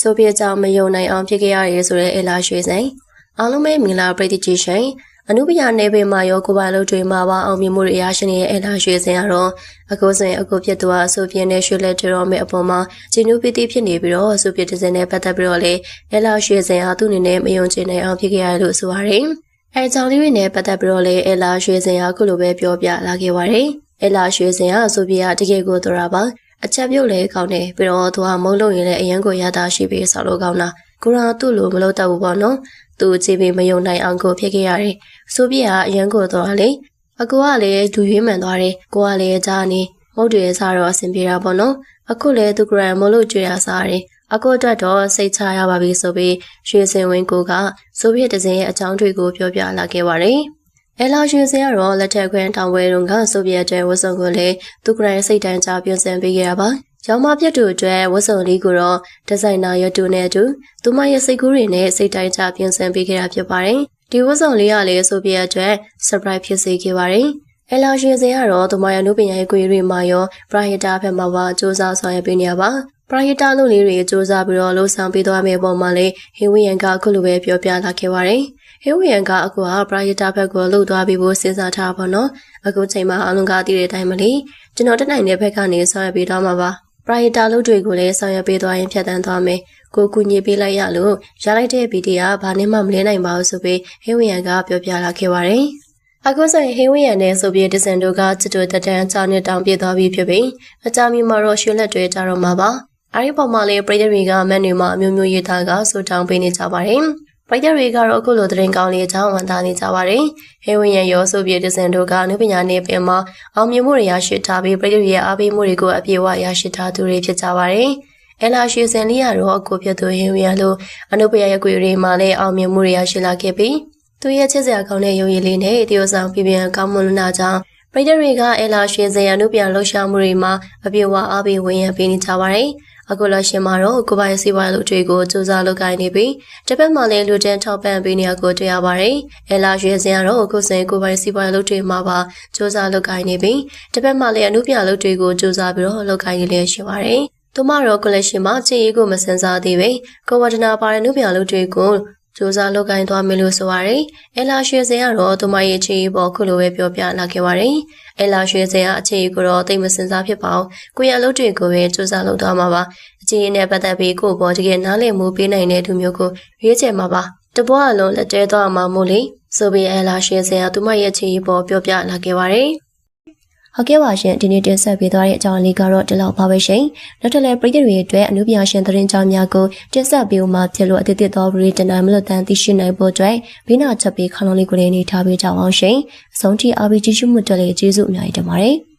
ဆိုဗီယက်ကြောင့်မယုံနိုင်အောင်ဖြစ်ခဲ့ရတယ်ဆိုတဲ့အေလာရွှေစိန်အားလုံးပဲမင်္ဂလာပရိသတ်ကြီးရှင်အနုပညာနယ်ပယ်မှာရောကိုယ်ပိုင်လုပ်တွေမှာပါအောင်မြင်မှုတွေအရရှိနေတဲ့အေလာရွှေစိန်ကတော့အခုဆိုရင်အခုဖြစ်သူဟာဆိုဗီယက်နဲ့ရွှေလက်တော်မဲ့အပေါ်မှာဂျင်းနူပီတီဖြစ်နေပြီးတော့ဆိုဗီယက်တစ်စင်နဲ့ပတ်သက်ပြီးတော့လေအေလာရွှေစိန်ဟာသူ့အနေနဲ့မယုံချင်နိုင်အောင်ဖြစ်ခဲ့ရတယ်လို့ဆိုပါတယ်အဲကြောင့်လေးတွေနဲ့ပတ်သက်ပြီးတော့လေအေလာရွှေစိန်ဟာခုလိုပဲပြောပြလာခဲ့ပါတယ်အေလာရွှေစိန်ဟာဆိုဗီယက်တကယ်ကိုတော်တာပါ အချက်ပြုတ်လဲကောင်းတယ်ပြီးတော့သူကမုံလုံးရင်လည်းအရန်ကိုရတာရှိပြီးဆောက်လို့ကောင်းတာကိုရာသူ့လိုမလုပ်တတ်ဘူးပေါ့နော်သူကြည့်ပြီးမယုံနိုင်အောင်ကိုဖြစ်ခဲ့ရတယ်ဆိုပြကအရန်ကိုတော့လေအကူကလည်းဒူရွေးမှန်သွားတယ်ကိုကလည်းကြားနေမုတ်တွေစားတော့အဆင်ပြေတာပေါ့နော်အခုလည်းသူကရန်မလို့ကြွေရစားတယ်အကူအတွက်တော့စိတ်ချရပါပြီဆိုပြီးရွှေစင်ဝင်းကိုကဆိုဗီယက်တစင်ရဲ့အကြောင်းတွေကိုပြောပြလာခဲ့ပါတယ် အဲလာရွှေစင်ကတော့လက်ထက်ခွင့်တောင်ဝဲတုန်းကဆိုဗီယက်တဲဝတ်စုံကိုလည်းသူကရန်စိတ်တန်းချပြင်ဆင်ပေးခဲ့တာပါ။ရောင်မပြတ်တို့အတွက်ဝတ်စုံလေးကိုတော့ဒီဇိုင်နာရတူနဲ့အတူသူမရဲ့စိတ်ကူးတွေနဲ့စိတ်တိုင်းချပြင်ဆင်ပေးခဲ့တာဖြစ်ပါတယ်။ဒီဝတ်စုံလေးကလည်းဆိုဗီယက်အတွက် surprise ဖြစ်စေခဲ့ပါတယ်။အဲလာရှင်စင်ကတော့သူမရဲ့နုပညာရေးကိုရီမှာရောပရာဟီတာဘက်မှာပါစူးစမ်းဆောင်ရွက်ပေးနေရပါပရာဟီတာလုပ်လေးတွေစူးစမ်းပြီးတော့လှူဆောင်ပေးသွားမယ့်ပုံမှာလေဟင်းဝီယန်ကအခုလိုပဲပြောပြလာခဲ့ပါတယ်။ ဟင်းဝီယန်ကအခုကပရာဟီတာဘက်ကိုလှုပ်သွားပြီးဖို့စဉ်းစားထားပါတော့။အခုချိန်မှာအလုံးကားတည်တဲ့အတိုင်းမလီကျွန်တော်တက်နိုင်တဲ့ဘက်ကနေဆောင်ရွက်ပေးသွားမှာပါ။ပရာဟီတာလုပ်တွေကိုလည်းဆောင်ရွက်ပေးသွားရင်ဖြတ်တန်းသွားမယ်။ကိုကူညီပေးလိုက်ရလို့ရလိုက်တဲ့ဗီဒီယိုဘာနဲ့မှမလဲနိုင်ပါဘူးဆိုပြီးဟင်းဝီယန်ကပြောပြလာခဲ့ပါတယ်။အခုဆိုရင်ဟင်းဝီယန်နဲ့ဆိုပြီးဒီဇန်တို့ကချစ်တူတက်တန်းချောင်းနဲ့တောင်ပြသွားပြီးဖြစ်ပြီးအကြမီမှာတော့ရွှေလက်တွေကြတော့မှာပါ။အဲဒီပေါ်မှာလည်းပြည်သူတွေကမန်တွေမှာအမျိုးမျိုးရေးသားကဆိုတောင်းပေးနေကြပါတယ်။ ပြည်သူတွေကတော့အခုလိုသတင်းကောင်းလေးအကြောင်းဝန်တာနေကြပါတယ်။ဟေဝင်းရရောဆိုပြီးဒီဇန်တို့ကနုပညာနယ်ပင်မှာအောင်မြင်မှုတွေရရှိထားပြီးပြည်သူရဲ့အားပေးမှုတွေကိုအပြည့်အဝရရှိထားသူတွေဖြစ်ကြပါတယ်။အဲလာရှိစင်လေးရတော့အခုဖြစ်သူဟင်းဝရလို့အနုပညာရဲ့ကွေတွေမှာလည်းအောင်မြင်မှုတွေရရှိလာခဲ့ပြီးသူရဲ့ချစ်စရာကောင်းတဲ့ရုံရည်လေးနဲ့တရုတ်ဆောင်ပြပြကောင်းမွန်လာကြောင်း ပြည်သူတွေကအဲလာရှိစင်ရအနုပညာလှူရှာမှုတွေမှာအပြည့်အဝအားပေးဝင်ရပေးနေကြပါတယ်။အခုလရှင်မှာတော့ကိုပိုင်စီပွားလူတွေကိုစူးစမ်းလုပ်ကိုင်နေပြီးတစ်ဖက်မှာလည်းလူတန်းထောက်ပံ့ပေးနေရကိုတွေ့ရပါတယ်။အဲလာရွေစင်ကတော့အခုစဉ်ကိုပိုင်စီပွားလူတွေမှာပါစူးစမ်းလုပ်ကိုင်နေပြီးတစ်ဖက်မှာလည်းအမှုပြလူတွေကိုစူးစမ်းပြီးတော့လုပ်ကိုင်နေလျက်ရှိပါတယ်။သူမတော့ကလရှင်မှာခြေရည်ကိုမစင်စားသေးပဲကိုဝဒနာပါတဲ့နုပြလူတွေကို စူးစမ်းလုပ်ကိုင်သွားမယ်လို့ဆိုပါတယ်။အဲလာရွှေစင်ကတော့သူမရဲ့ခြေရည်ပေါ်ခုလိုပဲပြောပြလာခဲ့ပါတယ်။အဲလာရွှေစင်ကအခြေကိုတော့တိတ်မစင်စားဖြစ်ပါဘူး။ကိုရလုပ်တွေကိုပဲစူးစမ်းလုပ်သွားမှာပါ။အခြေအနေနဲ့ပတ်သက်ပြီးကိုပေါ်တကယ်နားလည်မှုပေးနိုင်တဲ့သူမျိုးကိုရွေးချယ်မှာပါ။တပွားအလုံးလက်တဲသွားမှာမို့လေဆိုပြီးအဲလာရွှေစင်ကသူမရဲ့ခြေရည်ပေါ်ပြောပြလာခဲ့ပါတယ်။ ဟုတ်ကဲ့ပါရှင်ဒီနေ့တင်ဆက်ပေးသွားတဲ့အကြောင်းလေးကတော့ဒီလောက်ပါပဲရှင်နောက်ထပ်လည်းပရိသတ်တွေအတွက်အနုပညာရှင်သတင်းကြောင်းများကိုတင်ဆက်ပေးဦးမှာဖြစ်လို့အသစ်သစ်သောဗရီတနာမလို့တန်သိရှိနိုင်ဖို့အတွက်ဘိနာချက်ပေးခလုံးလေးကိုလည်းနေထားပေးကြအောင်ရှင်အဆုံးထိအားပေးကြည့်ရှုမှုတက်လေကျေးဇူးအများကြီးတင်ပါတယ်